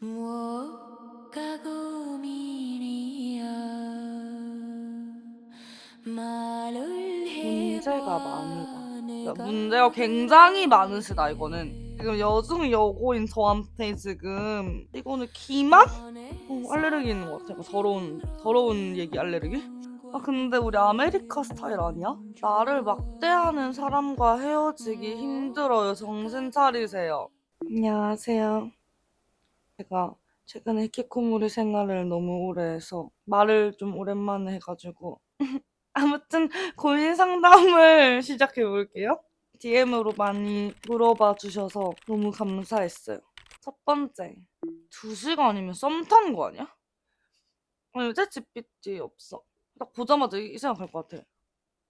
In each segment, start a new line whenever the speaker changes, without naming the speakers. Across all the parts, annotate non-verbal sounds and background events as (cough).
뭐가 고민이야 말을
문제가 많으다. 문제가 굉장히 많으시다 이거는 지금 여중 여고인 저한테 지금 이거는 기만? 어, 알레르기 있는 것 같아. 더러운 더러운 얘기 알레르기? 아 근데 우리 아메리카 스타일 아니야? 나를 막대하는 사람과 헤어지기 힘들어요. 정신 차리세요. 안녕하세요. 제가 최근에 히키코모리 생활을 너무 오래 해서 말을 좀 오랜만에 해가지고 (laughs) 아무튼 고민 상담을 (laughs) 시작해 볼게요. DM으로 많이 물어봐 주셔서 너무 감사했어요. 첫 번째, 두 시간이면 썸 타는 거 아니야? 아니, 챗GPT 없어. 딱 보자마자 이, 이 생각할 것 같아.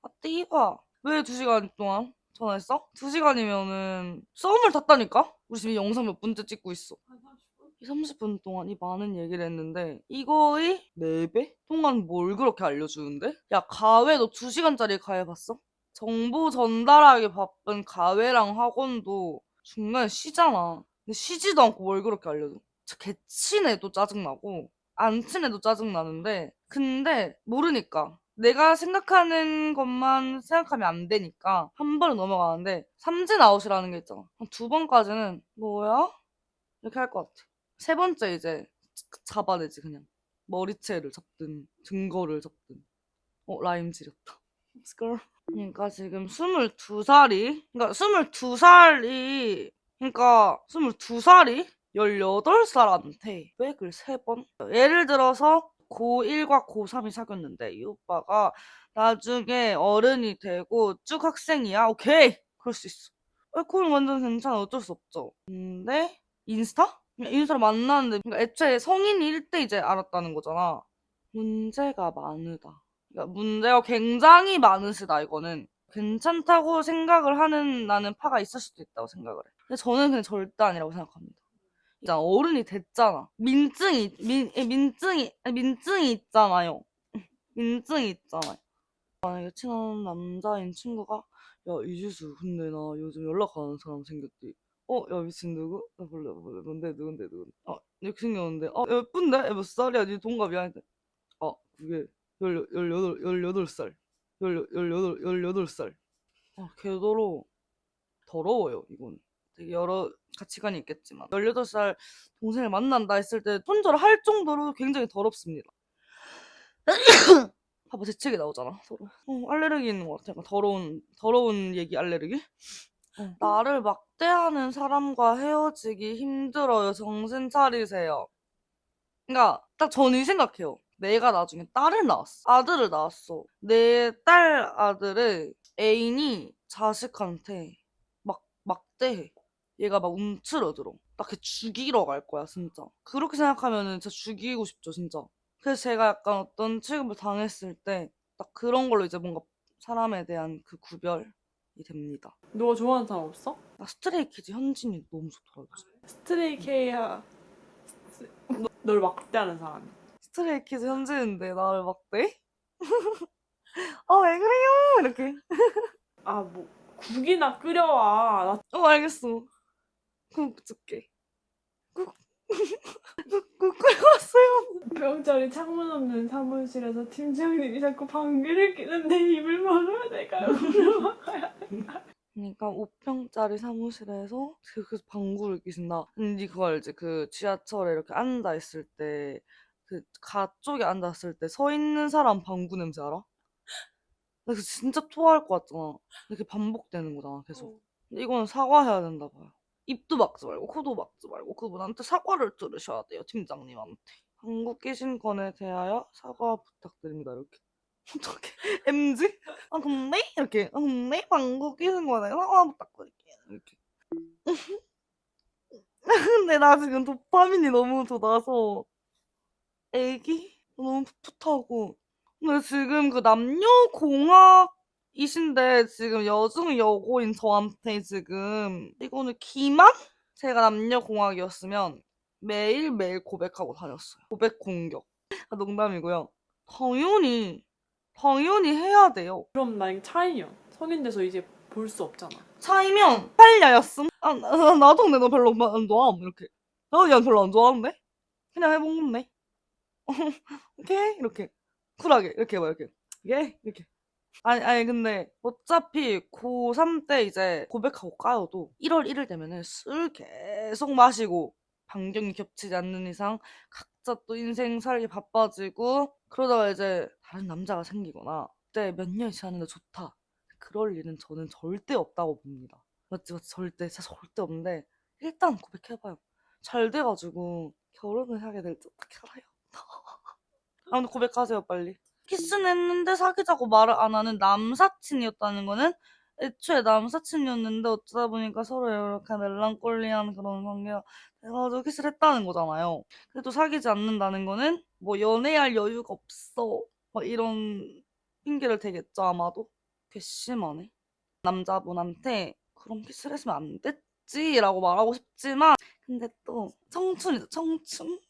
아, 띠가 왜 두 시간 동안 전화했어? 두 시간이면은 썸을 탔다니까? 우리 지금 영상 몇 분째 찍고 있어. 이 30분 동안 이 많은 얘기를 했는데 이거의 4배? 동안 뭘 그렇게 알려주는데? 야 가회 너 2시간짜리 가회 봤어? 정보 전달하기 바쁜 가회랑 학원도 중간에 쉬잖아. 근데 쉬지도 않고 뭘 그렇게 알려줘. 저 개친해도 짜증나고 안 친해도 짜증나는데 근데 모르니까 내가 생각하는 것만 생각하면 안 되니까 한 번은 넘어가는데 삼진 아웃이라는 게 있잖아. 한두 번까지는 뭐야? 이렇게 할 것 같아. 세 번째 이제 잡아내지 그냥. 머리채를 잡든 증거를 잡든. 어 라임 지렸다. 스컬 그러니까 지금 22살이 그러니까 22살이 그러니까 22살이 18살한테 백을 세 번. 예를 들어서 고1과 고3이 사귀었는데 이 오빠가 나중에 어른이 되고 쭉 학생이야? 오케이! 그럴 수 있어. 어, 그건 완전 괜찮아. 어쩔 수 없죠. 근데 인스타? 인스타로 만났는데 그러니까 애초에 성인일 때 이제 알았다는 거잖아. 문제가 많으다. 그러니까 문제가 굉장히 많으시다 이거는. 괜찮다고 생각을 하는 나는 파가 있을 수도 있다고 생각을 해. 근데 저는 그냥 절대 아니라고 생각합니다. 일단 어른이 됐잖아. 민증이 민 예, 민증이 민증이 있잖아요. (laughs) 민증이 있잖아요. 만약에 친한 남자인 친구가 야 이지수 근데 나 요즘 연락 안 하는 사람 생겼지. 어, 야, 미친 누구? 나 몰라, 몰라. 뭔데, 누군데, 누군데. 아, 이렇게 생겼는데. 아, 예쁜데? 야, 몇 살이야? 니 동갑이야? 했는데. 아, 그게, 열, 열여덟, 열여덟 살. 열, 열여덟, 열여덟 살. 아, 개더러워. 더러워요, 이건. 되게 여러 가치관이 있겠지만. 18살 동생을 만난다 했을 때 손절을 할 정도로 굉장히 더럽습니다. (clears throat) 봐봐, 재채기 나오잖아, 서로. 어, 알레르기 있는 것 같아. 약간 더러운, 더러운 얘기 알레르기? 어, 나를 막대하는 사람과 헤어지기 힘들어요. 정신 차리세요. 그러니까 딱 저는 이 생각해요. 내가 나중에 딸을 낳았어. 아들을 낳았어. 내 딸 아들을 애인이 자식한테 막 막대해. 얘가 막 움츠러들어. 나 걔 죽이러 갈 거야, 진짜. 그렇게 생각하면은 진짜 죽이고 싶죠, 진짜. 그래서 제가 약간 어떤 취급을 당했을 때 딱 그런 걸로 이제 뭔가 사람에 대한 그 구별이 됩니다.
너 좋아하는 사람 없어?
나 스트레이 키즈 현진이 너무 좋더라고.
스트레이 케이야 너- 널 막대하는 사람이
스트레이 키즈 현진인데 나를 막대? (laughs) 아 왜 그래요? 이렇게.
아 뭐 국이나 끓여와 나
어 알겠어. 국 줄게. (laughs) 국. 국, 국끓 여왔어요.
병자리 창문 없는 사무실에서 팀장님이 자꾸 방귀를 뀌는데 입을 막아야 (laughs) 될까요?
그러니까 5평짜리 사무실에서 그, 그 방구를 끼신다. 근데 그거 알지? 그 지하철에 이렇게 앉아 있을 때, 그 가쪽에 앉았을 때 서 있는 사람 방구 냄새 알아? 나 그거 진짜 토할 것 같잖아. 이렇게 반복되는 거잖아, 계속. 근데 이거는 사과해야 된다 봐요. 입도 막지 말고 코도 막지 말고 그분한테 사과를 들으셔야 돼요, 팀장님한테. 방구 끼신 건에 대하여 사과 부탁드립니다, 이렇게. (laughs) 어떻게 MG? 아 근데? 이렇게. 아 근데? 방구 끼는 거네 사과 부탁드릴게요 이렇게. (laughs) 근데 나 지금 도파민이 너무 돋아서 애기? 너무 풋풋하고. 근데 지금 그 남녀 공학 이신데 지금 여중 여고인 저한테 지금 이거는 기만? 제가 남녀 공학이었으면 매일 매일 고백하고 다녔어요 고백 공격 아, 농담이고요 당연히 당연히 해야 돼요.
그럼 만약 차이면 성인 돼서 이제 볼 수 없잖아
차이면 팔려였음. 아, 나, 나도 근데 너 별로 안 놔. 이렇게. 나 그냥 별로 안 좋아하는데? 그냥 해본 건데. (laughs) 오케이 이렇게 쿨하게 이렇게 막 이렇게 예 이렇게 아니 아니 근데 어차피 고3 때 이제 고백하고 까여도 1월 1일 되면은 술 계속 마시고 반경이 겹치지 않는 이상 각자 또 인생 살기 바빠지고 그러다가 이제 다른 남자가 생기거나 그때 몇 년이 지났는데 좋다. 그럴 일은 저는 절대 없다고 봅니다. 맞지 맞지? 절대 진짜 절대 없는데 일단 고백해봐요. 잘 돼가지고 결혼을 하게 될지 어떻게 알아요? 아무튼 고백하세요 빨리 키스는 했는데 사귀자고 말을 안 하는 남사친이었다는 거는 애초에 남사친이었는데 어쩌다 보니까 서로 이렇게 멜랑콜리한 그런 관계가 돼가지고 키스를 했다는 거잖아요. 그래도 사귀지 않는다는 거는 뭐 연애할 여유가 없어 막 이런 핑계를 대겠죠 아마도. 괘씸하네. 남자분한테 그럼 키스를 했으면 안 됐지 라고 말하고 싶지만 근데 또 청춘이죠 청춘.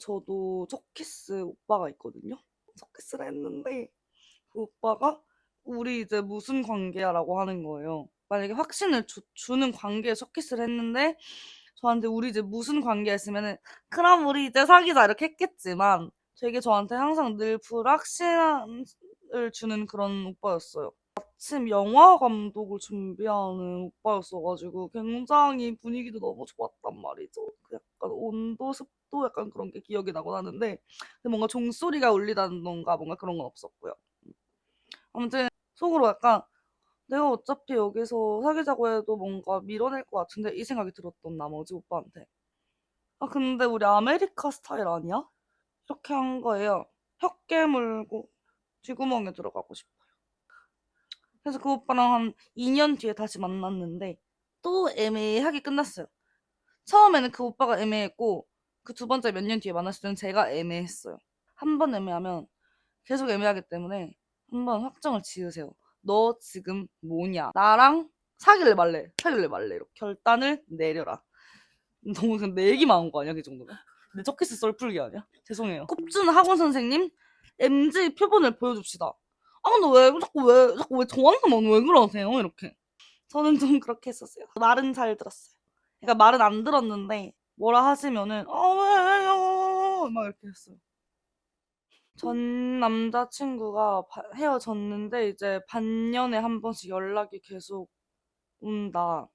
저도 첫 키스 오빠가 있거든요. 첫 키스를 했는데 그 오빠가 우리 이제 무슨 관계야라고 하는 거예요. 만약에 확신을 주, 주는 관계에 첫 키스를 했는데 저한테 우리 이제 무슨 관계였으면은 그럼 우리 이제 사귀자 이렇게 했겠지만 되게 저한테 항상 늘 불확신을 주는 그런 오빠였어요. 마침 영화 감독을 준비하는 오빠였어가지고 굉장히 분위기도 너무 좋았단 말이죠. 그 약간 온도, 습 도 약간 그런 게 기억이 나곤 하는데 뭔가 종소리가 울리다던가 뭔가 그런 건 없었고요. 아무튼 속으로 약간 내가 어차피 여기서 사귀자고 해도 뭔가 밀어낼 것 같은데 이 생각이 들었던 나머지 오빠한테 아 근데 우리 아메리카 스타일 아니야? 이렇게 한 거예요. 혀 깨물고 쥐구멍에 들어가고 싶어요. 그래서 그 오빠랑 한 2년 뒤에 다시 만났는데 또 애매하게 끝났어요. 처음에는 그 오빠가 애매했고 그 두 번째 몇 년 뒤에 만났을 때는 제가 애매했어요. 한 번 애매하면 계속 애매하기 때문에 한 번 확정을 지으세요. 너 지금 뭐냐? 나랑 사귈래 말래? 사귈래 말래? 이렇게 결단을 내려라. (laughs) 너무 그냥 내 얘기만 한 거 아니야? 그 정도면? 내 첫키스 썰풀기 아니야? 죄송해요. 꼽준 학원 선생님, MG 표본을 보여줍시다. 아 근데 왜 자꾸 왜 자꾸 왜 저한테만 왜 그러세요? 이렇게. 저는 좀 그렇게 했었어요. 말은 잘 들었어요. 그러니까 말은 안 들었는데 뭐라 하시면은 아 왜요? 막 이렇게 했어요. 전 남자친구가 바- 헤어졌는데 이제 반년에 한 번씩 연락이 계속 온다.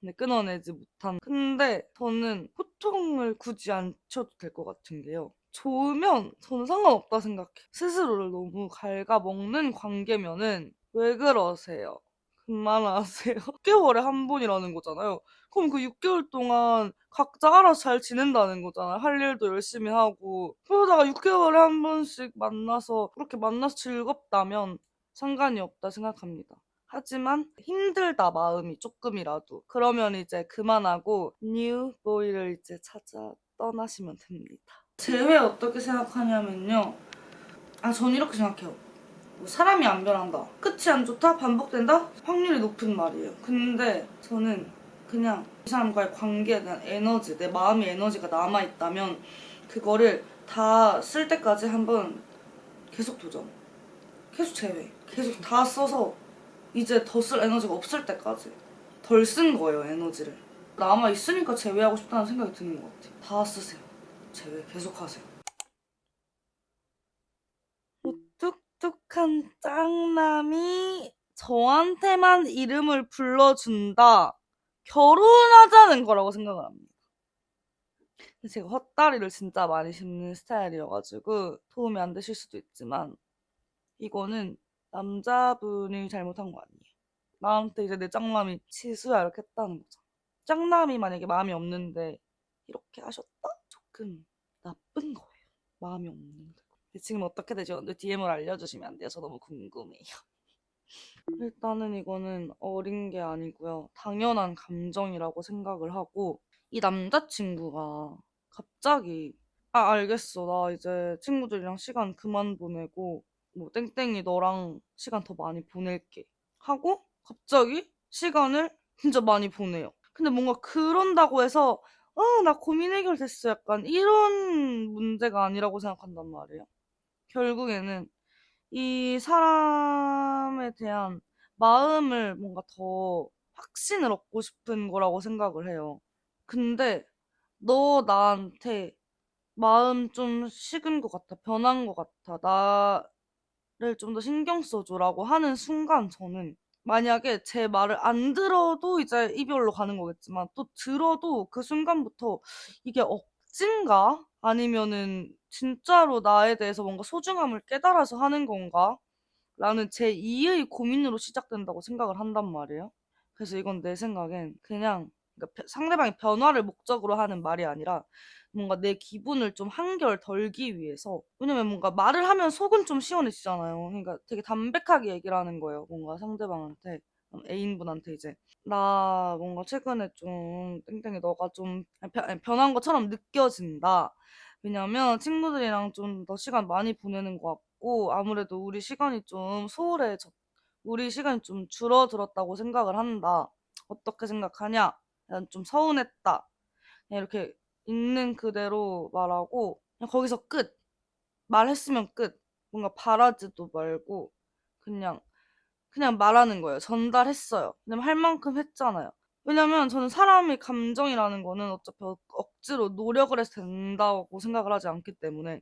근데 끊어내지 못한. 근데 저는 호통을 굳이 안 쳐도 될 것 같은 게요. 좋으면 저는 상관없다 생각해. 스스로를 너무 갉아먹는 관계면은 왜 그러세요? 그만하세요. (laughs) 6개월에 한 번이라는 거잖아요. 그럼 그 6개월 동안 각자 알아서 잘 지낸다는 거잖아요. 할 일도 열심히 하고. 그러다가 6개월에 한 번씩 만나서 그렇게 만나서 즐겁다면 상관이 없다 생각합니다. 하지만 힘들다 마음이 조금이라도 그러면 이제 그만하고 뉴 보이를 이제 찾아 떠나시면 됩니다. 재회 어떻게 생각하냐면요. 아, 전 이렇게 생각해요. 뭐 사람이 안 변한다. 끝이 안 좋다? 반복된다? 확률이 높은 말이에요. 근데 저는 그냥 이 사람과의 관계에 대한 에너지, 내 마음의 에너지가 남아있다면 그거를 다 쓸 때까지 한번 계속 도전. 계속 제외. 계속 다 써서 이제 더 쓸 에너지가 없을 때까지 덜 쓴 거예요, 에너지를. 남아있으니까 제외하고 싶다는 생각이 드는 것 같아요. 다 쓰세요. 제외 계속 하세요. 무뚝뚝한 짱남이 저한테만 이름을 불러준다. 결혼하자는 거라고 생각을 합니다. 제가 헛다리를 진짜 많이 씹는 스타일이어가지고 도움이 안 되실 수도 있지만 이거는 남자분이 잘못한 거 아니에요. 나한테 이제 내 짱남이 치수야 이렇게 했다는 거죠. 짱남이 만약에 마음이 없는데 이렇게 하셨다? 조금 나쁜 거예요. 마음이 없는데. 지금 어떻게 되죠? DM을 알려주시면 안 돼요? 저 너무 궁금해요. (laughs) 일단은 이거는 어린 게 아니고요. 당연한 감정이라고 생각을 하고 이 남자친구가 갑자기 아 알겠어 나 이제 친구들이랑 시간 그만 보내고 뭐 땡땡이 너랑 시간 더 많이 보낼게 하고 갑자기 시간을 진짜 많이 보내요. 근데 뭔가 그런다고 해서 아나 고민 해결됐어 약간 이런 문제가 아니라고 생각한단 말이에요. 결국에는 이 사람에 대한 마음을 뭔가 더 확신을 얻고 싶은 거라고 생각을 해요. 근데 너 나한테 마음 좀 식은 것 같아. 변한 것 같아. 나를 좀 더 신경 써줘라고 하는 순간 저는 만약에 제 말을 안 들어도 이제 이별로 가는 거겠지만 또 들어도 그 순간부터 이게 억진가? 아니면은 진짜로 나에 대해서 뭔가 소중함을 깨달아서 하는 건가? 라는 제 2의 고민으로 시작된다고 생각을 한단 말이에요. 그래서 이건 내 생각엔 그냥 그러니까 벼- 상대방의 변화를 목적으로 하는 말이 아니라 뭔가 내 기분을 좀 한결 덜기 위해서 왜냐면 뭔가 말을 하면 속은 좀 시원해지잖아요. 그러니까 되게 담백하게 얘기를 하는 거예요. 뭔가 상대방한테 음, 애인분한테 이제 나 뭔가 최근에 좀 땡땡이 너가 좀 변한 것처럼 느껴진다. 왜냐면 친구들이랑 좀 더 시간 많이 보내는 것 같고 아무래도 우리 시간이 좀 소홀해졌 우리 시간이 좀 줄어들었다고 생각을 한다. 어떻게 생각하냐? 난 좀 서운했다. 이렇게 있는 그대로 말하고 그냥 거기서 끝. 말했으면 끝. 뭔가 바라지도 말고 그냥 그냥 말하는 거예요. 전달했어요. 왜냐면 할 만큼 했잖아요. 왜냐면 저는 사람의 감정이라는 거는 어차피 억- 억지로 노력을 해서 된다고 생각을 하지 않기 때문에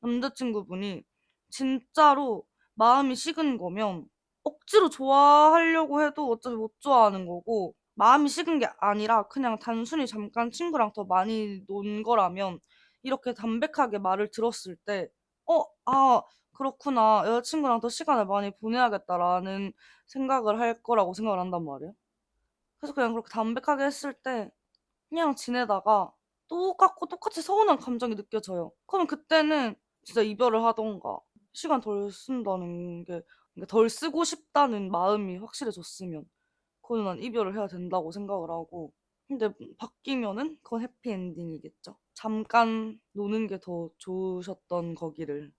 남자친구분이 진짜로 마음이 식은 거면 억지로 좋아하려고 해도 어차피 못 좋아하는 거고 마음이 식은 게 아니라 그냥 단순히 잠깐 친구랑 더 많이 논 거라면 이렇게 담백하게 말을 들었을 때 어, 아, 그렇구나. 여자친구랑 더 시간을 많이 보내야겠다라는 생각을 할 거라고 생각을 한단 말이에요. 그래서 그냥 그렇게 담백하게 했을 때 그냥 지내다가 똑같고 똑같이 서운한 감정이 느껴져요. 그러면 그때는 진짜 이별을 하던가 시간 덜 쓴다는 게 그러니까 덜 쓰고 싶다는 마음이 확실해졌으면 그거는 난 이별을 해야 된다고 생각을 하고 근데 바뀌면은 그건 해피엔딩이겠죠. 잠깐 노는 게 더 좋으셨던 거기를.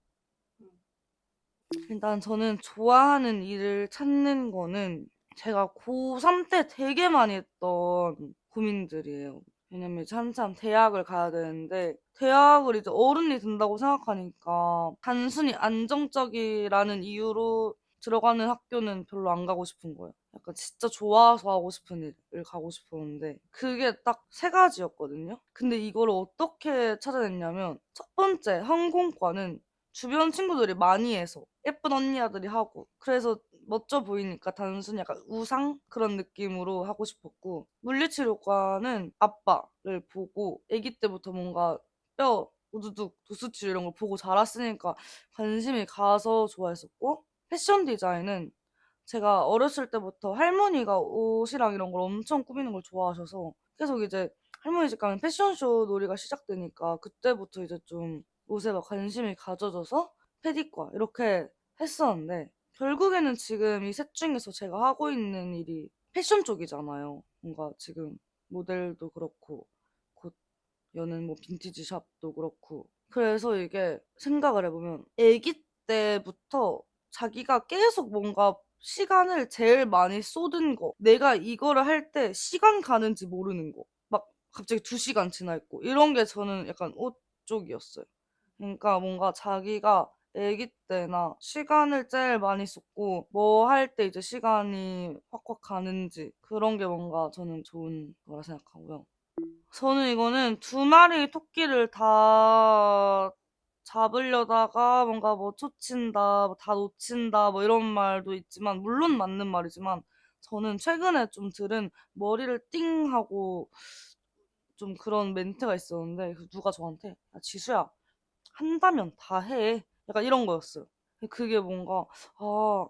일단 저는 좋아하는 일을 찾는 거는 제가 고3 때 되게 많이 했던 고민들이에요. 왜냐면 한참 대학을 가야 되는데 대학을 이제 어른이 된다고 생각하니까 단순히 안정적이라는 이유로 들어가는 학교는 별로 안 가고 싶은 거예요. 약간 진짜 좋아서 하고 싶은 일을 가고 싶었는데 그게 딱 세 가지였거든요. 근데 이거를 어떻게 찾아냈냐면 첫 번째 항공과는 주변 친구들이 많이 해서 예쁜 언니들이 하고 그래서 멋져 보이니까 단순히 약간 우상 그런 느낌으로 하고 싶었고 물리치료과는 아빠를 보고 아기 때부터 뭔가 뼈 우두둑 도수치 이런 걸 보고 자랐으니까 관심이 가서 좋아했었고 패션 디자인은 제가 어렸을 때부터 할머니가 옷이랑 이런 걸 엄청 꾸미는 걸 좋아하셔서 계속 이제 할머니 집 가면 패션쇼 놀이가 시작되니까 그때부터 이제 좀 옷에 막 관심이 가져져서 패디과 이렇게 했었는데 결국에는 지금 이 셋 중에서 제가 하고 있는 일이 패션 쪽이잖아요. 뭔가 지금 모델도 그렇고 곧 여는 뭐 빈티지 샵도 그렇고 그래서 이게 생각을 해보면 아기 때부터 자기가 계속 뭔가 시간을 제일 많이 쏟은 거 내가 이거를 할 때 시간 가는지 모르는 거 막 갑자기 두 시간 지나 있고 이런 게 저는 약간 옷 쪽이었어요. 그러니까 뭔가 자기가 아기 때나 시간을 제일 많이 썼고 뭐 할 때 이제 시간이 확확 가는지 그런 게 뭔가 저는 좋은 거라 생각하고요. 저는 이거는 두 마리 토끼를 다 잡으려다가 뭔가 뭐 초친다, 뭐 다 놓친다, 뭐 이런 말도 있지만, 물론 맞는 말이지만, 저는 최근에 좀 들은 머리를 띵 하고 좀 그런 멘트가 있었는데, 그 누가 저한테, 야, 지수야, 한다면 다 해. 약간 이런 거였어요. 그게 뭔가, 아,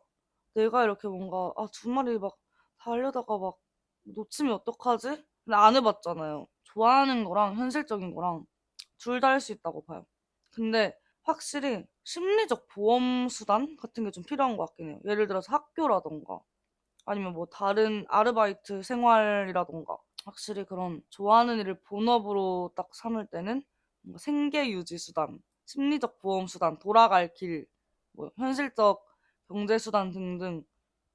내가 이렇게 뭔가, 아, 두 마리 막 달려다가 막 놓치면 어떡하지? 근데 안 해봤잖아요. 좋아하는 거랑 현실적인 거랑 둘 다 할 수 있다고 봐요. 근데 확실히 심리적 보험 수단 같은 게 좀 필요한 것 같긴 해요. 예를 들어서 학교라던가 아니면 뭐 다른 아르바이트 생활이라던가 확실히 그런 좋아하는 일을 본업으로 딱 삼을 때는 뭔가 생계 유지 수단, 심리적 보험 수단, 돌아갈 길, 뭐 현실적 경제 수단 등등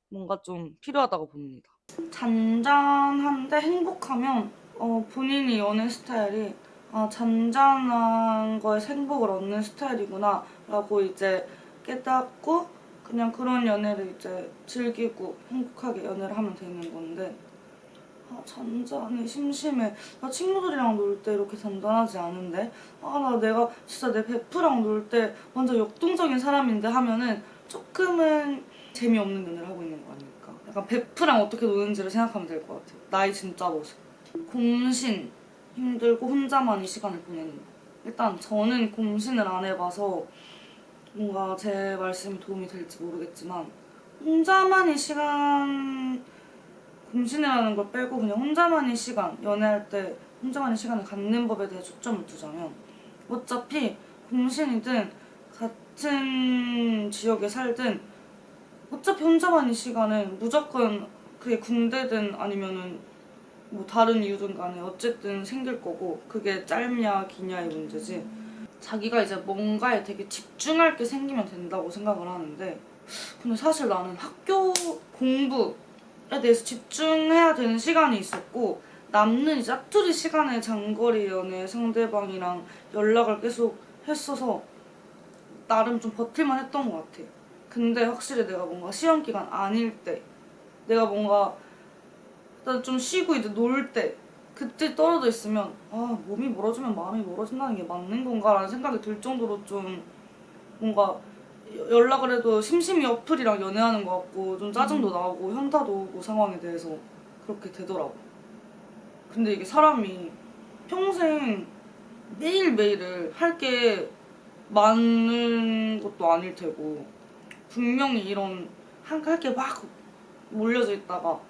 뭔가 좀 필요하다고 봅니다. 잔잔한데 행복하면 어, 본인이 연애 스타일이 아, 잔잔한 거에서 행복을 얻는 스타일이구나 라고 이제 깨닫고 그냥 그런 연애를 이제 즐기고 행복하게 연애를 하면 되는 건데 아 잔잔해 심심해. 나 친구들이랑 놀 때 이렇게 잔잔하지 않은데? 아 나 내가 진짜 내 베프랑 놀 때 완전 역동적인 사람인데 하면은 조금은 재미없는 연애를 하고 있는 거 아닐까? 약간 베프랑 어떻게 노는지를 생각하면 될 것 같아요. 나의 진짜 모습 곰신. 힘들고 혼자만이 시간을 보내는 거. 일단 저는 곰신을 안 해봐서 뭔가 제 말씀이 도움이 될지 모르겠지만 혼자만의 시간 곰신이라는 걸 빼고 그냥 혼자만의 시간 연애할 때 혼자만의 시간을 갖는 법에 대해 초점을 두자면 어차피 곰신이든 같은 지역에 살든 어차피 혼자만의 시간은 무조건 그게 군대든 아니면은 뭐 다른 이유든 간에 어쨌든 생길 거고 그게 짧냐 기냐의 문제지. 자기가 이제 뭔가에 되게 집중할 게 생기면 된다고 생각을 하는데 근데 사실 나는 학교 공부에 대해서 집중해야 되는 시간이 있었고 남는 이제 짜투리 시간에 장거리 연애 상대방이랑 연락을 계속 했어서 나름 좀 버틸만 했던 것 같아. 근데 확실히 내가 뭔가 시험 기간 아닐 때 내가 뭔가 좀 쉬고 이제 놀 때 그때 떨어져 있으면 아 몸이 멀어지면 마음이 멀어진다는 게 맞는 건가라는 생각이 들 정도로 좀 뭔가 여- 연락을 해도 심심이 어플이랑 연애하는 것 같고 좀 짜증도 나고 현타도 오고 상황에 대해서 그렇게 되더라고. 근데 이게 사람이 평생 매일매일을 할 게 많은 것도 아닐 테고 분명히 이런 할게막 몰려져 있다가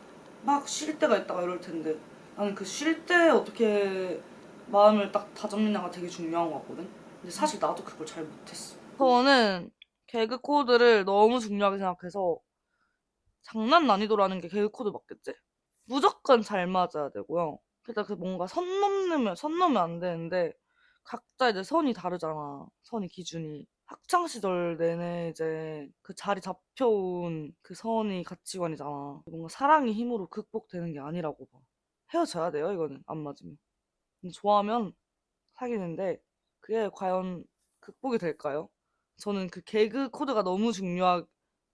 막 쉴 때가 있다가 이럴 텐데 나는 그 쉴 때 어떻게 마음을 딱 다잡느냐가 되게 중요한 것 같거든. 근데 사실 나도 그걸 잘 못했어. 저는 개그 코드를 너무 중요하게 생각해서 장난 난이도라는 게 개그 코드 맞겠지? 무조건 잘 맞아야 되고요. 그러니까 그 뭔가 선 넘으면 선 넘으면 안 되는데 각자 이제 선이 다르잖아. 선이 기준이. 학창 시절 내내 이제 그 자리 잡혀온 그 선이 가치관이잖아. 뭔가 사랑의 힘으로 극복되는 게 아니라고 봐. 헤어져야 돼요, 이거는 안 맞으면. 좋아하면 사귀는데 그게 과연 극복이 될까요? 저는 그 개그 코드가 너무 중요한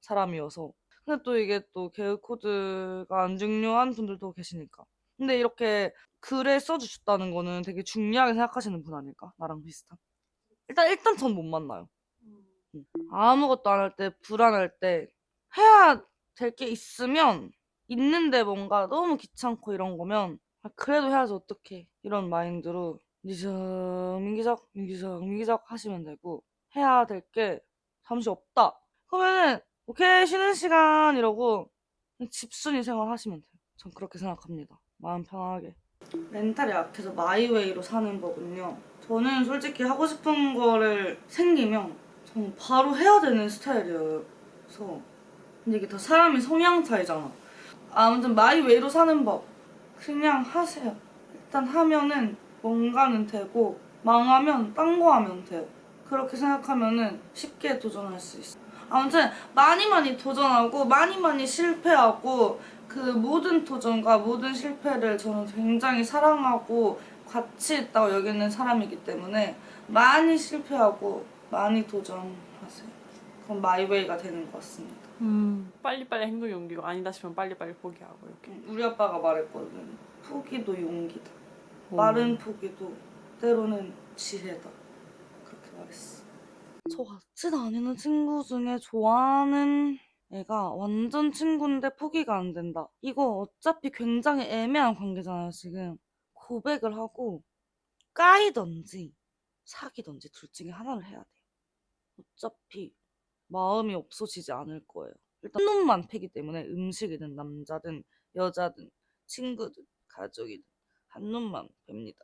사람이어서. 근데 또 이게 또 개그 코드가 안 중요한 분들도 계시니까. 근데 이렇게 글에 써주셨다는 거는 되게 중요하게 생각하시는 분 아닐까? 나랑 비슷한. 일단, 일단 전 못 만나요. 응. 아무것도 안 할 때, 불안할 때, 해야 될 게 있으면, 있는데 뭔가 너무 귀찮고 이런 거면, 아, 그래도 해야지 어떡해. 이런 마인드로, 미적, 민기적, 민기적, 민기적 하시면 되고, 해야 될 게 잠시 없다. 그러면은, 오케이, 쉬는 시간 이러고, 집순이 생활 하시면 돼요. 전 그렇게 생각합니다. 마음 편하게. 멘탈이 약해서 마이웨이로 사는 법은요. 저는 솔직히 하고 싶은 거를 생기면 저는 바로 해야 되는 스타일이어서 근데 이게 다 사람의 성향 차이잖아. 아무튼 마이웨이로 사는 법 그냥 하세요. 일단 하면은 뭔가는 되고 망하면 딴 거 하면 돼요. 그렇게 생각하면은 쉽게 도전할 수 있어. 아무튼 많이 많이 도전하고 많이 많이 실패하고 그 모든 도전과 모든 실패를 저는 굉장히 사랑하고 가치 있다고 여기는 사람이기 때문에 많이 실패하고 많이 도전하세요. 그럼 마이웨이가 되는 것 같습니다.
음, 빨리빨리 행동에 옮기고 아니다 싶으면 빨리빨리 포기하고 이렇게.
우리 아빠가 말했거든. 포기도 용기다.
오.
빠른 포기도 때로는 지혜다. 말했어. 저 같이 다니는 친구 중에 좋아하는 애가 완전 친구인데 포기가 안 된다. 이거 어차피 굉장히 애매한 관계잖아요, 지금. 고백을 하고 까이던지 사귀던지 둘 중에 하나를 해야 돼요. 어차피 마음이 없어지지 않을 거예요. 일단 한 놈만 패기 때문에 음식이든 남자든 여자든 친구든 가족이든 한 놈만 뺍니다.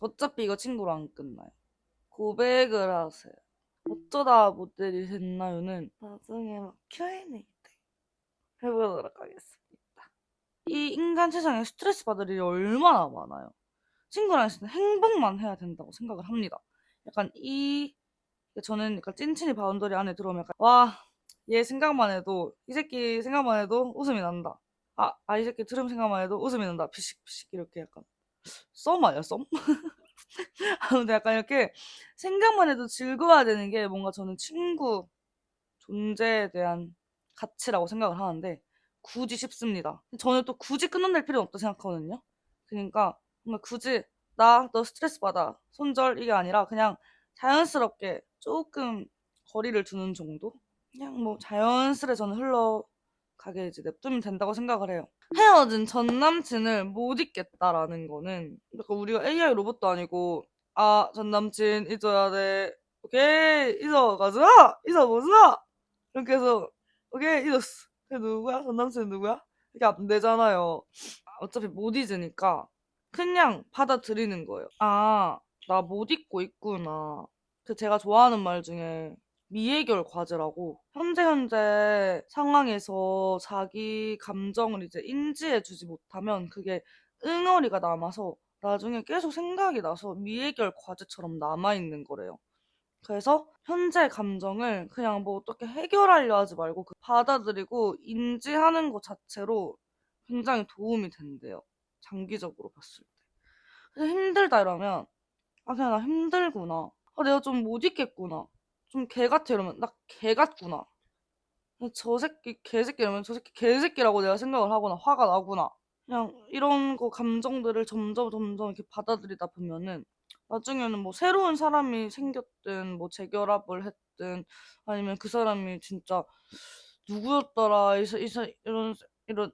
어차피 이거 친구로 안 끝나요. 고백을 하세요. 어쩌다 모델이 됐나요는 나중에 막 Q&A 때 해보도록 하겠습니다. 이 인간 세상에 스트레스 받을 일이 얼마나 많아요. 친구랑 있을 때 행복만 해야 된다고 생각을 합니다. 약간 이 저는 약간 찐친이 바운더리 안에 들어오면 약간 와얘 생각만 해도 이 새끼 생각만 해도 웃음이 난다. 아, 아이 새끼 들음 생각만 해도 웃음이 난다. 피식피식 이렇게 약간 썸 아니야 썸? (laughs) 아무튼 약간 이렇게 생각만 해도 즐거워야 되는 게 뭔가 저는 친구 존재에 대한 가치라고 생각을 하는데 굳이 싶습니다. 저는 또 굳이 끊어낼 필요는 없다 생각하거든요. 그러니까 뭔가 굳이 나 너 스트레스 받아 손절 이게 아니라 그냥 자연스럽게 조금 거리를 두는 정도? 그냥 뭐 자연스레 저는 흘러가게 이제 냅두면 된다고 생각을 해요. 헤어진 전 남친을 못 잊겠다라는 거는 약간 우리가 AI 로봇도 아니고 아 전 남친 잊어야 돼. 오케이 잊어 가자 잊어 보자. 이렇게 해서 오케이 잊었어. 걔 누구야? 전 남친 누구야? 이게 안 되잖아요. 어차피 못 잊으니까 그냥 받아들이는 거예요. 아 나 못 잊고 있구나. 그 제가 좋아하는 말 중에 미해결 과제라고 현재 현재 상황에서 자기 감정을 이제 인지해 주지 못하면 그게 응어리가 남아서 나중에 계속 생각이 나서 미해결 과제처럼 남아있는 거래요. 그래서 현재 감정을 그냥 뭐 어떻게 해결하려 하지 말고 그 받아들이고 인지하는 것 자체로 굉장히 도움이 된대요. 장기적으로 봤을 때. 그래서 힘들다 이러면 아 그냥 나 힘들구나. 아 내가 좀 못 있겠구나. 좀 개 같아 이러면 나 개 같구나. 저 새끼 개새끼 이러면 저 새끼 개새끼라고 내가 생각을 하거나 화가 나구나. 그냥 이런 거 감정들을 점점 점점 이렇게 받아들이다 보면은 나중에는 뭐 새로운 사람이 생겼든 뭐 재결합을 했든 아니면 그 사람이 진짜 누구였더라 이, 사- 이, 사- 이런 이런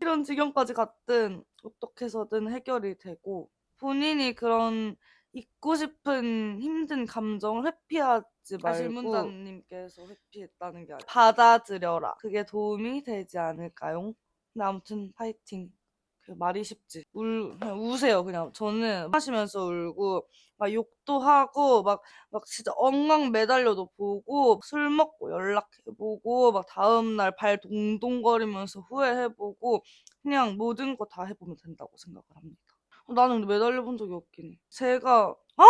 이런 지경까지 갔든 어떻게 해서든 해결이 되고 본인이 그런 잊고 싶은 힘든 감정을 회피하지 말고 질문자님께서 회피했다는 게 아니라. 받아들여라. 그게 도움이 되지 않을까요? 근데 아무튼 파이팅. 그 말이 쉽지. 울 그냥 우세요 그냥. 저는 하시면서 울고 막 욕도 하고 막 막 진짜 엉엉 매달려도 보고 술 먹고 연락해보고 막 다음날 발 동동거리면서 후회해보고 그냥 모든 거 다 해보면 된다고 생각을 합니다. 어, 나는 매달려 본 적이 없긴 해. 제가 아!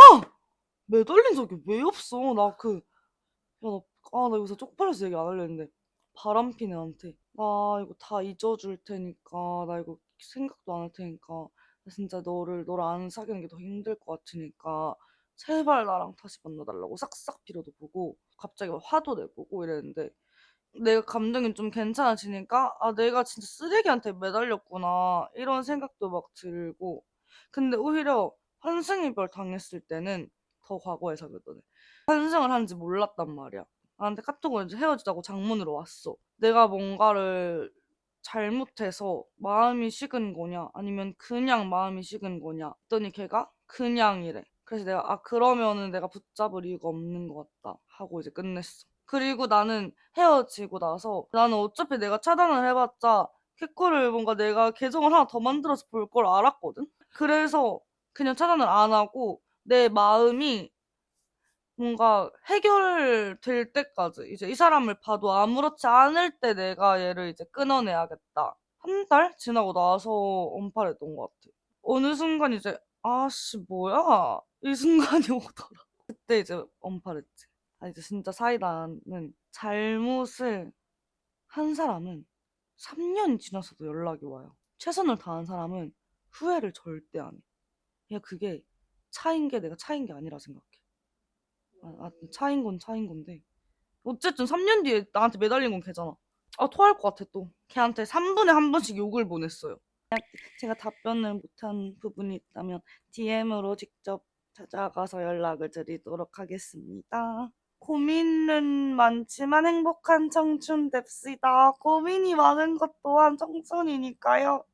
매달린 적이 왜 없어? 나 그, 야, 나, 아, 나 여기서 쪽팔려서 얘기 안 하려 했는데. 바람핀 애한테. 나 이거 다 잊어줄 테니까. 나 이거 생각도 안 할 테니까. 나 진짜 너를, 너를 안 사귀는 게 더 힘들 것 같으니까. 제발 나랑 다시 만나달라고 싹싹 빌어도 보고. 갑자기 막 화도 내보고 이랬는데. 내가 감정이 좀 괜찮아지니까 아 내가 진짜 쓰레기한테 매달렸구나 이런 생각도 막 들고 근데 오히려 환승이별 당했을 때는 더 과거에 사귀었던 애 환승을 하는지 몰랐단 말이야. 나한테 카톡을 이제 헤어지자고 장문으로 왔어. 내가 뭔가를 잘못해서 마음이 식은 거냐 아니면 그냥 마음이 식은 거냐 했더니 걔가 그냥이래. 그래서 내가 아 그러면은 내가 붙잡을 이유가 없는 것 같다 하고 이제 끝냈어. 그리고 나는 헤어지고 나서 나는 어차피 내가 차단을 해봤자 캐코를 뭔가 내가 계정을 하나 더 만들어서 볼 걸 알았거든? 그래서 그냥 차단을 안 하고 내 마음이 뭔가 해결될 때까지 이제 이 사람을 봐도 아무렇지 않을 때 내가 얘를 이제 끊어내야겠다. 한 달 지나고 나서 언팔했던 것 같아. 어느 순간 이제 아씨 뭐야 이 순간이 (laughs) 오더라. 그때 이제 언팔했지. 아 이제 진짜 사이다는 잘못을 한 사람은 3년이 지나서도 연락이 와요. 최선을 다한 사람은 후회를 절대 안 해. 그냥 그게 차인 게 내가 차인 게 아니라 생각해. 아, 아, 차인 건 차인 건데. 어쨌든 3년 뒤에 나한테 매달린 건 걔잖아. 아, 토할 것 같아, 또. 걔한테 3분에 한 번씩 욕을 보냈어요. 제가 답변을 못한 부분이 있다면 DM으로 직접 찾아가서 연락을 드리도록 하겠습니다. 고민은 많지만 행복한 청춘 됩시다. 고민이 많은 것 또한 청춘이니까요.